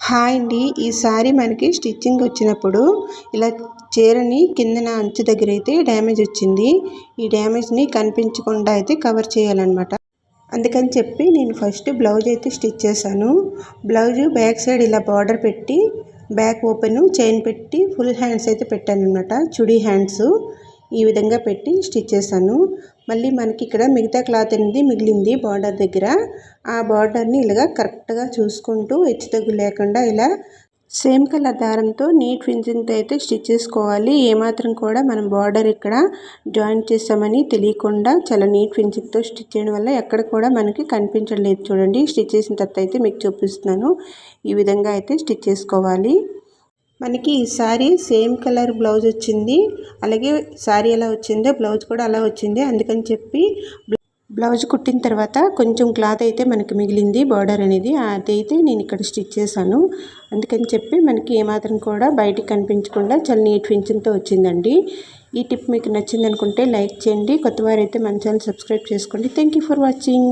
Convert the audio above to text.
Hi అండి. ఈసారి మనకి స్టిచ్చింగ్ వచ్చినప్పుడు ఇలా చీరని కిందన అంచు దగ్గర అయితే డ్యామేజ్ వచ్చింది. ఈ డ్యామేజ్ని కనిపించకుండా అయితే కవర్ చేయాలన్నమాట. అందుకని చెప్పి నేను ఫస్ట్ బ్లౌజ్ అయితే స్టిచ్ చేశాను. బ్లౌజ్ బ్యాక్ సైడ్ ఇలా బార్డర్ పెట్టి బ్యాక్ ఓపెను చైన్ పెట్టి ఫుల్ హ్యాండ్స్ అయితే పెట్టాను అనమాట చుడీ హ్యాండ్స్. ఈ విధంగా పెట్టి స్టిచ్ చేశాను. మళ్ళీ మనకి ఇక్కడ మిగతా క్లాత్ అనేది మిగిలింది బార్డర్ దగ్గర. ఆ బార్డర్ని ఇలాగా కరెక్ట్గా చూసుకుంటూ హెచ్చు తగ్గు లేకుండా ఇలా సేమ్ కలర్ దారంతో నీట్ ఫినిషింగ్తో అయితే స్టిచ్ చేసుకోవాలి. ఏమాత్రం కూడా మనం బార్డర్ ఇక్కడ జాయింట్ చేసామని తెలియకుండా చాలా నీట్ ఫినిషింగ్తో స్టిచ్ చేయడం వల్ల ఎక్కడ కూడా మనకి కనిపించడం లేదు చూడండి స్టిచ్ చేసిన తర్వాత అయితే మీకు చూపిస్తున్నాను. ఈ విధంగా అయితే స్టిచ్ చేసుకోవాలి. మనకి ఈ సారీ సేమ్ కలర్ బ్లౌజ్ వచ్చింది. అలాగే శారీ ఎలా వచ్చిందో బ్లౌజ్ కూడా అలా వచ్చింది. అందుకని చెప్పి బ్లౌజ్ కుట్టిన తర్వాత కొంచెం క్లాత్ అయితే మనకి మిగిలింది బార్డర్ అనేది. అదైతే నేను ఇక్కడ స్టిచ్ చేశాను. అందుకని చెప్పి మనకి ఏమాత్రం కూడా బయటికి కనిపించకుండా చాలా నీట్ ఫినిషింగ్తో వచ్చిందండి. ఈ టిప్ మీకు నచ్చింది అనుకుంటే లైక్ చేయండి. కొత్తవారైతే మన ఛానల్ సబ్స్క్రైబ్ చేసుకోండి. Thank for watching